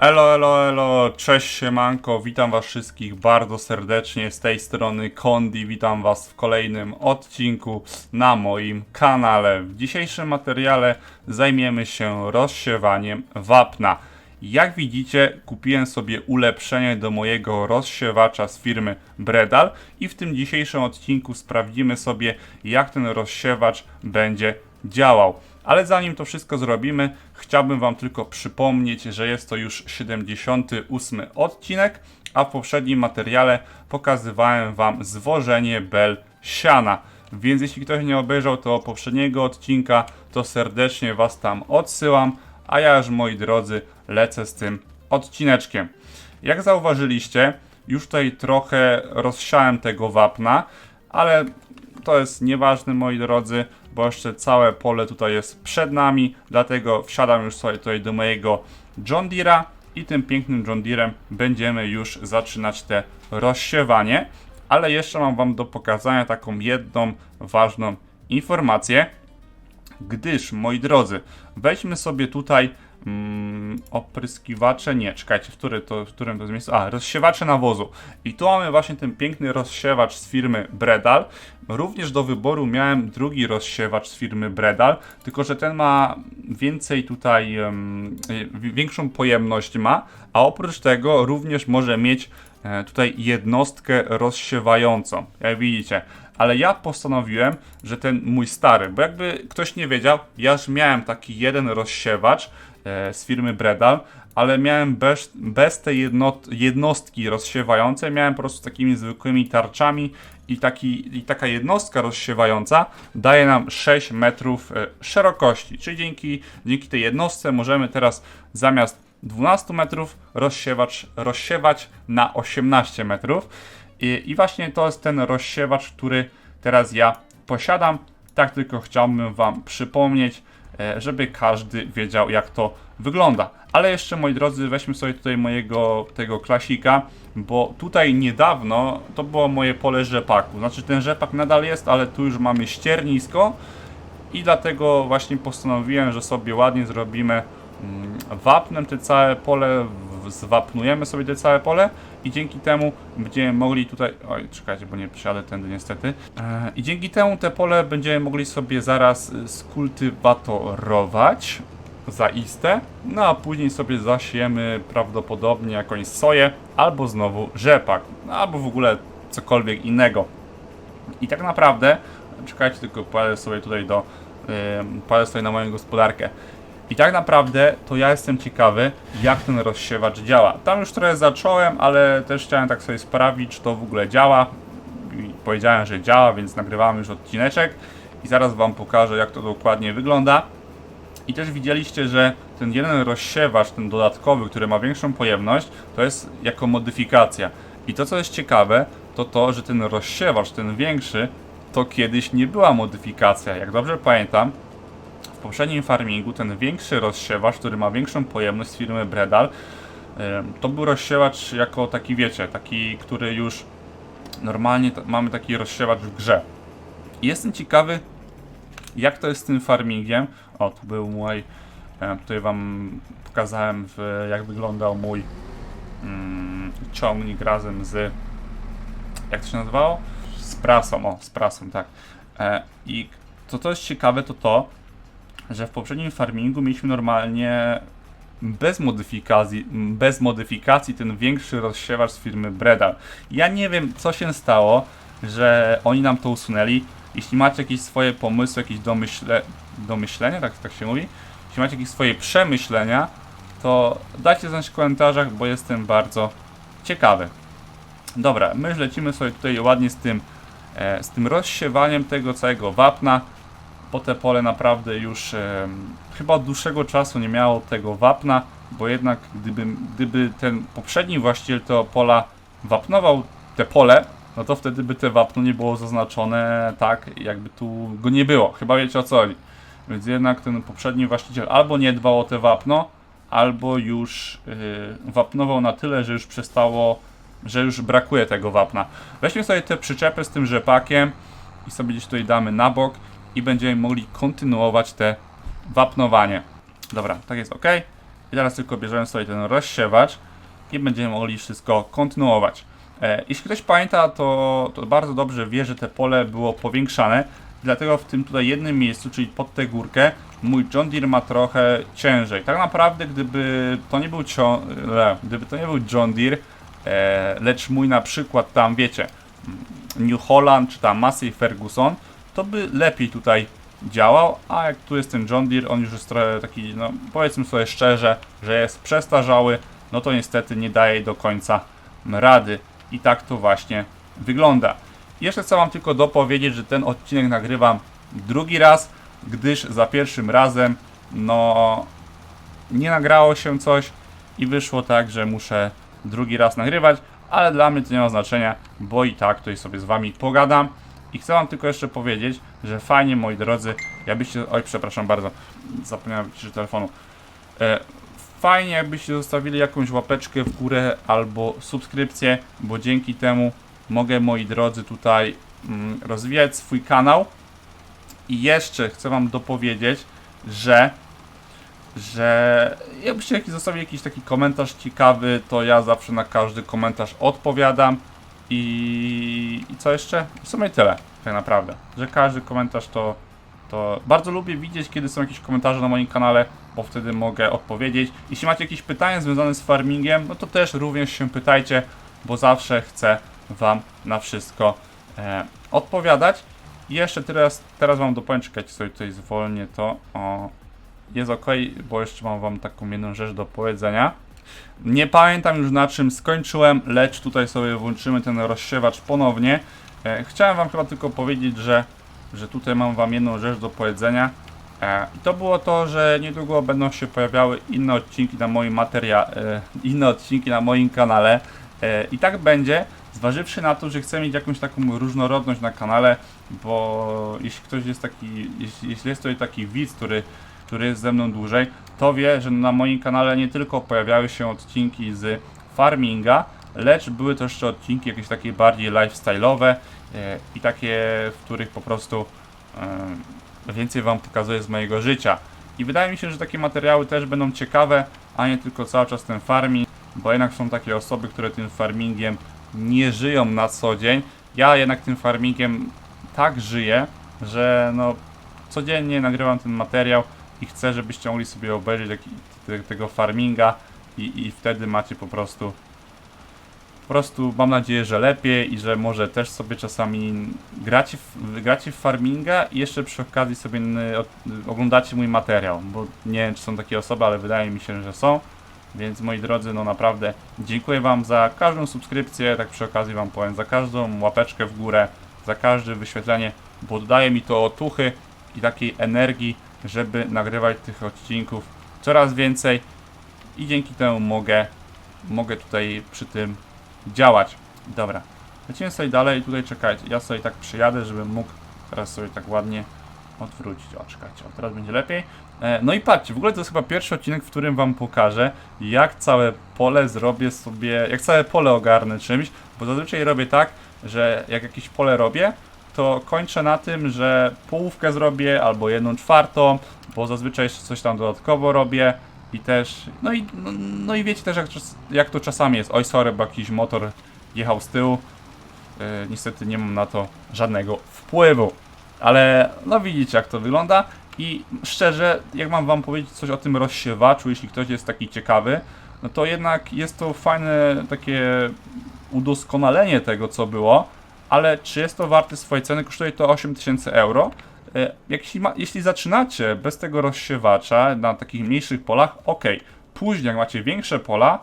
Elo, elo, elo, cześć siemanko, witam was wszystkich bardzo serdecznie z tej strony Kondi, witam was w kolejnym odcinku na moim kanale. W dzisiejszym materiale zajmiemy się rozsiewaniem wapna. Jak widzicie, kupiłem sobie ulepszenie do mojego rozsiewacza z firmy Bredal i w tym dzisiejszym odcinku sprawdzimy sobie, jak ten rozsiewacz będzie działał. Ale zanim to wszystko zrobimy, chciałbym Wam tylko przypomnieć, że jest to już 78 odcinek, a w poprzednim materiale pokazywałem Wam zwożenie bel siana. Więc jeśli ktoś nie obejrzał tego poprzedniego odcinka, to serdecznie Was tam odsyłam, a ja już moi drodzy lecę z tym odcineczkiem. Jak zauważyliście, już tutaj trochę rozsiałem tego wapna, ale to jest nieważne moi drodzy, bo jeszcze całe pole tutaj jest przed nami, dlatego wsiadam już sobie tutaj do mojego John Deere'a i tym pięknym John Deere'em będziemy już zaczynać te rozsiewanie, ale jeszcze mam wam do pokazania taką jedną ważną informację, gdyż moi drodzy, weźmy sobie tutaj mm, opryskiwacze, nie, czekajcie, w, który to, w którym to jest miejscu? A, rozsiewacze nawozu. I tu mamy właśnie ten piękny rozsiewacz z firmy Bredal. Również do wyboru miałem drugi rozsiewacz z firmy Bredal, tylko że ten ma więcej tutaj, wi- większą pojemność ma, a oprócz tego również może mieć e, tutaj jednostkę rozsiewającą, jak widzicie. Ale ja postanowiłem, że ten mój stary, bo jakby ktoś nie wiedział, ja już miałem taki jeden rozsiewacz z firmy Bredal, ale miałem bez, bez tej jedno, jednostki rozsiewającej, miałem po prostu takimi zwykłymi tarczami i, taki, i taka jednostka rozsiewająca daje nam 6 metrów e, szerokości, czyli dzięki, dzięki tej jednostce możemy teraz zamiast 12 metrów rozsiewacz, rozsiewać na 18 metrów. I, I właśnie to jest ten rozsiewacz, który teraz ja posiadam. Tak tylko chciałbym Wam przypomnieć, e, żeby każdy wiedział, jak to wygląda. Ale jeszcze, moi drodzy, weźmy sobie tutaj mojego tego klasika, bo tutaj niedawno to było moje pole rzepaku. Znaczy, ten rzepak nadal jest, ale tu już mamy ściernisko i dlatego właśnie postanowiłem, że sobie ładnie zrobimy mm, wapnem te całe pole, zwapnujemy sobie te całe pole i dzięki temu będziemy mogli tutaj, oj czekajcie, bo nie przyjadę tędy niestety, e, i dzięki temu te pole będziemy mogli sobie zaraz skultywatorować zaiste, no a później sobie zasiejemy prawdopodobnie jakąś soję albo znowu rzepak, albo w ogóle cokolwiek innego. I tak naprawdę, czekajcie tylko, pojadę sobie tutaj do, yy, sobie na moją gospodarkę. I tak naprawdę to ja jestem ciekawy, jak ten rozsiewacz działa. Tam już trochę zacząłem, ale też chciałem tak sobie sprawdzić, czy to w ogóle działa. I powiedziałem, że działa, więc nagrywamy już odcineczek i zaraz Wam pokażę, jak to dokładnie wygląda. I też widzieliście, że ten jeden rozsiewacz, ten dodatkowy, który ma większą pojemność, to jest jako modyfikacja. I to, co jest ciekawe, to to, że ten rozsiewacz, ten większy, to kiedyś nie była modyfikacja. Jak dobrze pamiętam, poprzednim farmingu ten większy rozsiewacz, który ma większą pojemność z firmy Bredal, em, to był rozsiewacz jako taki, wiecie, taki, który już normalnie mamy taki rozsiewacz w grze. Jestem ciekawy, jak to jest z tym farmingiem. O, tu był mój, e, tutaj wam pokazałem, jak wyglądał mój mm, ciągnik razem z, jak to się nazywało? Z prasą, o, z prasą, tak. E, I to, co jest ciekawe, to to, że w poprzednim farmingu mieliśmy normalnie bez modyfikacji, bez modyfikacji ten większy rozsiewacz z firmy Bredal. Ja nie wiem, co się stało, że oni nam to usunęli. Jeśli macie jakieś swoje pomysły, jakieś domyśle, domyślenia, tak, tak się mówi, jeśli macie jakieś swoje przemyślenia, to dajcie znać w komentarzach, bo jestem bardzo ciekawy. Dobra, my lecimy sobie tutaj ładnie z tym, e, z tym rozsiewaniem tego całego wapna bo te pole naprawdę już em, chyba od dłuższego czasu nie miało tego wapna, bo jednak gdyby, gdyby ten poprzedni właściciel tego pola wapnował te pole, no to wtedy by te wapno nie było zaznaczone tak, jakby tu go nie było. Chyba wiecie o co chodzi. Więc jednak ten poprzedni właściciel albo nie dbał o te wapno, albo już yy, wapnował na tyle, że już przestało, że już brakuje tego wapna. Weźmy sobie te przyczepy z tym rzepakiem i sobie gdzieś tutaj damy na bok i będziemy mogli kontynuować te wapnowanie. Dobra, tak jest ok. I teraz tylko bierzemy sobie ten rozsiewacz i będziemy mogli wszystko kontynuować. E, jeśli ktoś pamięta, to, to bardzo dobrze wie, że te pole było powiększane, dlatego w tym tutaj jednym miejscu, czyli pod tę górkę, mój John Deere ma trochę ciężej. Tak naprawdę, gdyby to nie był, cio- e, gdyby to nie był John Deere, e, lecz mój na przykład tam, wiecie, New Holland czy tam Massey Ferguson, to by lepiej tutaj działał, a jak tu jest ten John Deere, on już jest taki, no powiedzmy sobie szczerze, że jest przestarzały, no to niestety nie daje do końca rady. I tak to właśnie wygląda. Jeszcze chcę Wam tylko dopowiedzieć, że ten odcinek nagrywam drugi raz, gdyż za pierwszym razem, no, nie nagrało się coś i wyszło tak, że muszę drugi raz nagrywać, ale dla mnie to nie ma znaczenia, bo i tak tutaj sobie z Wami pogadam. I chcę Wam tylko jeszcze powiedzieć, że fajnie, moi drodzy, jakbyście, oj, przepraszam bardzo, zapomniałem wyciszyć telefonu. E, fajnie, jakbyście zostawili jakąś łapeczkę w górę albo subskrypcję, bo dzięki temu mogę, moi drodzy, tutaj mm, rozwijać swój kanał. I jeszcze chcę Wam dopowiedzieć, że że jakbyście zostawili jakiś taki komentarz ciekawy, to ja zawsze na każdy komentarz odpowiadam. I, i co jeszcze? W sumie tyle, tak naprawdę. Że każdy komentarz to, to bardzo lubię widzieć, kiedy są jakieś komentarze na moim kanale, bo wtedy mogę odpowiedzieć. Jeśli macie jakieś pytania związane z farmingiem, no to też również się pytajcie, bo zawsze chcę Wam na wszystko e, odpowiadać. I jeszcze teraz, teraz Wam dopowiem, czekajcie sobie tutaj zwolnię to. O, jest ok, bo jeszcze mam Wam taką jedną rzecz do powiedzenia. Nie pamiętam już na czym skończyłem, lecz tutaj sobie włączymy ten rozsiewacz ponownie. E, chciałem Wam chyba tylko powiedzieć, że, że tutaj mam Wam jedną rzecz do powiedzenia. E, I to było to, że niedługo będą się pojawiały inne odcinki na moim materia, e, inne odcinki na moim kanale. I tak będzie, zważywszy na to, że chcę mieć jakąś taką różnorodność na kanale, bo jeśli ktoś jest taki, jeśli jest tutaj taki widz, który który jest ze mną dłużej, to wie, że na moim kanale nie tylko pojawiały się odcinki z farminga, lecz były też jeszcze odcinki jakieś takie bardziej lifestyle'owe e, i takie, w których po prostu e, więcej Wam pokazuję z mojego życia. I wydaje mi się, że takie materiały też będą ciekawe, a nie tylko cały czas ten farming, bo jednak są takie osoby, które tym farmingiem nie żyją na co dzień. Ja jednak tym farmingiem tak żyję, że no codziennie nagrywam ten materiał i chcę, żebyście mogli sobie obejrzeć tego farminga i, i wtedy macie po prostu po prostu mam nadzieję, że lepiej i że może też sobie czasami gracie w, gracie w farminga i jeszcze przy okazji sobie oglądacie mój materiał, bo nie wiem czy są takie osoby, ale wydaje mi się, że są. Więc moi drodzy, no naprawdę dziękuję Wam za każdą subskrypcję, tak przy okazji Wam powiem, za każdą łapeczkę w górę, za każde wyświetlenie, bo dodaje mi to otuchy i takiej energii, żeby nagrywać tych odcinków coraz więcej i dzięki temu mogę, mogę tutaj przy tym działać. Dobra, lecimy sobie dalej, tutaj czekajcie, ja sobie tak przyjadę, żebym mógł teraz sobie tak ładnie odwrócić, o czekajcie, o teraz będzie lepiej. E, no i patrzcie, w ogóle to jest chyba pierwszy odcinek, w którym wam pokażę, jak całe pole zrobię sobie, jak całe pole ogarnę czymś, bo zazwyczaj robię tak, że jak jakieś pole robię, to kończę na tym, że połówkę zrobię albo jedną czwartą, bo zazwyczaj jeszcze coś tam dodatkowo robię i też, no i, no, no i wiecie też jak, jak to czasami jest. Oj, sorry, bo jakiś motor jechał z tyłu. Yy, niestety nie mam na to żadnego wpływu. Ale no widzicie jak to wygląda i szczerze, jak mam wam powiedzieć coś o tym rozsiewaczu, jeśli ktoś jest taki ciekawy, no to jednak jest to fajne takie udoskonalenie tego co było, ale czy jest to warte swojej ceny? Kosztuje to 8000 euro. E, Jeśli, ma, jeśli zaczynacie bez tego rozsiewacza na takich mniejszych polach, ok. Później, jak macie większe pola,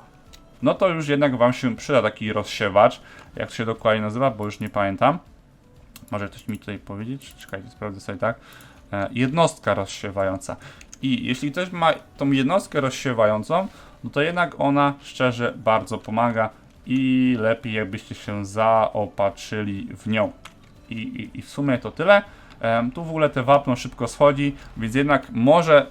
no to już jednak Wam się przyda taki rozsiewacz. Jak to się dokładnie nazywa, bo już nie pamiętam. Może ktoś mi tutaj powiedzieć? Czekajcie, sprawdzę sobie tak. E, jednostka rozsiewająca. I jeśli ktoś ma tą jednostkę rozsiewającą, no to jednak ona szczerze bardzo pomaga i lepiej jakbyście się zaopatrzyli w nią. I, i, i w sumie to tyle. Em, tu w ogóle te wapno szybko schodzi, więc jednak może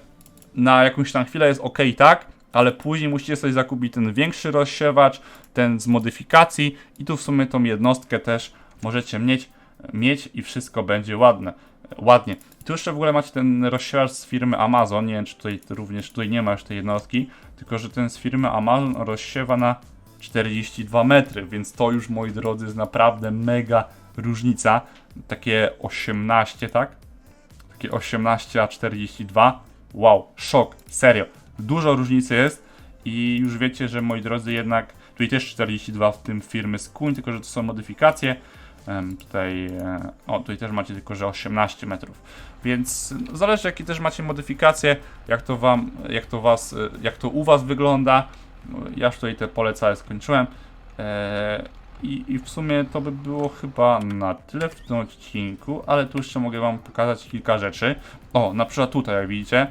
na jakąś tam chwilę jest ok, tak, ale później musicie sobie zakupić ten większy rozsiewacz, ten z modyfikacji i tu w sumie tą jednostkę też możecie mieć, mieć i wszystko będzie ładne, ładnie. Tu jeszcze w ogóle macie ten rozsiewacz z firmy Amazon. Nie wiem, czy tutaj również tutaj nie ma już tej jednostki, tylko że ten z firmy Amazon rozsiewa na 42 metry, więc to już moi drodzy jest naprawdę mega różnica. Takie 18, tak? Takie 18 a 42. Wow, szok, serio. Dużo różnicy jest i już wiecie, że moi drodzy jednak tutaj też 42 w tym firmy Skuń, tylko że to są modyfikacje. Tutaj, e, o, tutaj też macie tylko, że 18 metrów. Więc no, zależy jakie też macie modyfikacje, jak to wam, jak to was, e, jak to u was wygląda. Ja już tutaj te pole całe skończyłem. E, i, I w sumie to by było chyba na tyle w tym odcinku, ale tu jeszcze mogę wam pokazać kilka rzeczy. O, na przykład tutaj, jak widzicie,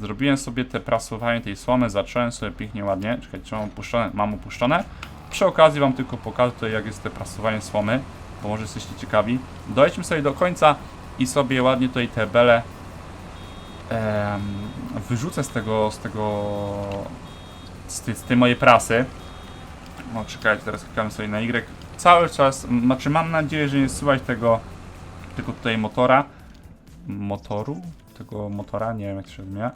zrobiłem sobie te prasowanie tej słomy, zacząłem sobie pięknie ładnie. Czekajcie, czy mam opuszczone? Mam opuszczone. Przy okazji wam tylko pokażę tutaj, jak jest te prasowanie słomy, bo może jesteście ciekawi. Dojdźmy sobie do końca i sobie ładnie tutaj te bele em, wyrzucę z tego, z tego, z tej, z tej mojej prasy. No czekajcie, teraz klikamy sobie na Y. Cały czas, znaczy mam nadzieję, że nie słychać tego, tego tutaj motora. Motoru? Tego motora, nie wiem jak się odmienia.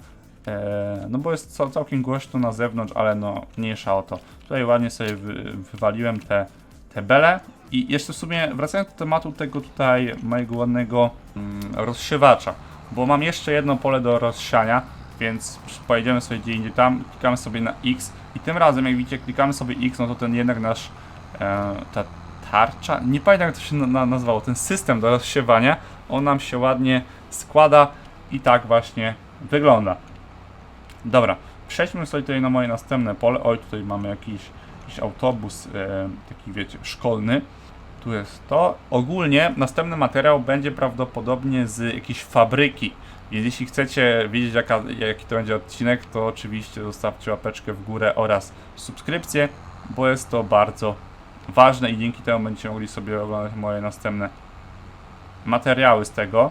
E, no bo jest cał, całkiem głośno na zewnątrz, ale no mniejsza o to. Tutaj ładnie sobie wy, wywaliłem te, te bele. I jeszcze w sumie wracając do tematu tego tutaj mojego ładnego mm, rozsiewacza, bo mam jeszcze jedno pole do rozsiania, więc pojedziemy sobie gdzie indziej tam, klikamy sobie na X i tym razem jak widzicie klikamy sobie X, no to ten jednak nasz e, ta tarcza, nie pamiętam jak to się na, na, nazywało, ten system do rozsiewania, on nam się ładnie składa i tak właśnie wygląda. Dobra, przejdźmy sobie tutaj na moje następne pole. Oj, tutaj mamy jakiś, jakiś autobus, e, taki wiecie, szkolny. Tu jest to. Ogólnie następny materiał będzie prawdopodobnie z jakiejś fabryki. Jeśli chcecie wiedzieć jaka, jaki to będzie odcinek, to oczywiście zostawcie łapeczkę w górę oraz subskrypcję, bo jest to bardzo ważne i dzięki temu będziecie mogli sobie oglądać moje następne materiały z tego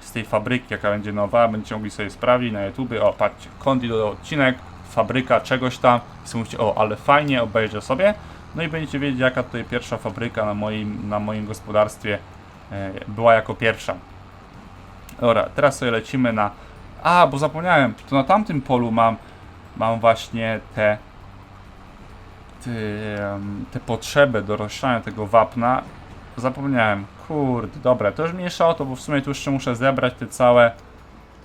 z tej fabryki, jaka będzie nowa, będziecie mogli sobie sprawdzić na YouTube, o patrzcie, Kondi dodał odcinek, fabryka czegoś tam, i sobie mówicie, o ale fajnie, obejrzę sobie, no i będziecie wiedzieć jaka tutaj pierwsza fabryka na moim, na moim gospodarstwie e, była jako pierwsza. Dobra, teraz sobie lecimy na, a bo zapomniałem, to na tamtym polu mam, mam właśnie te te, te potrzeby do rozsiania tego wapna zapomniałem. Kurde, dobra, to już mniejsza o to, bo w sumie tu jeszcze muszę zebrać te całe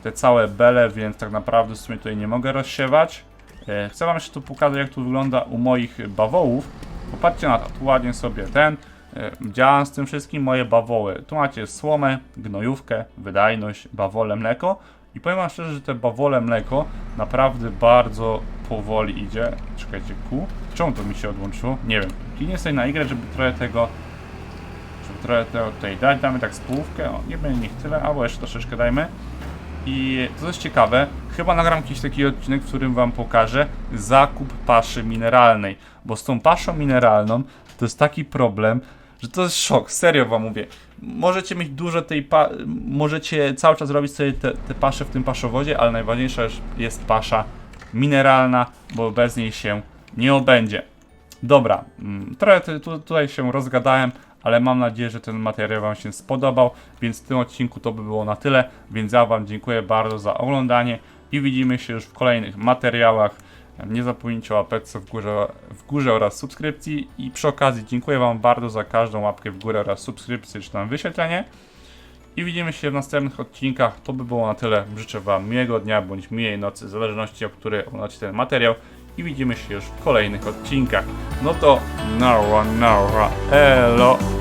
te całe bele, więc tak naprawdę w sumie tutaj nie mogę rozsiewać. E, Chcę wam jeszcze tu pokazać jak tu wygląda u moich bawołów. Popatrzcie na to, tu ładnie sobie ten. E, Działam z tym wszystkim moje bawoły. Tu macie słomę, gnojówkę, wydajność, bawole, mleko. I powiem wam szczerze, że te bawole mleko naprawdę bardzo powoli idzie. Czekajcie, ku. Czemu to mi się odłączyło? Nie wiem. Kliknę sobie na Y, żeby trochę tego żeby trochę tego tutaj dać, damy tak z połówkę, o, nie będzie niech tyle, albo jeszcze troszeczkę dajmy. I to jest ciekawe, chyba nagram jakiś taki odcinek, w którym wam pokażę zakup paszy mineralnej, bo z tą paszą mineralną to jest taki problem, że to jest szok, serio wam mówię. Możecie mieć dużo tej możecie cały czas robić sobie te, te pasze w tym paszowodzie, ale najważniejsza jest pasza mineralna, bo bez niej się nie obędzie. Dobra, mm, trochę tu, tu, tutaj się rozgadałem, ale mam nadzieję, że ten materiał Wam się spodobał, więc w tym odcinku to by było na tyle, więc ja Wam dziękuję bardzo za oglądanie i widzimy się już w kolejnych materiałach. Nie zapomnijcie o łapeczce w górze, w górze oraz subskrypcji i przy okazji dziękuję Wam bardzo za każdą łapkę w górę oraz subskrypcję czy tam wyświetlenie. I widzimy się w następnych odcinkach. To by było na tyle. Życzę Wam miłego dnia bądź miłej nocy, w zależności od której oglądacie ten materiał. I widzimy się już w kolejnych odcinkach. No to, no, no, elo.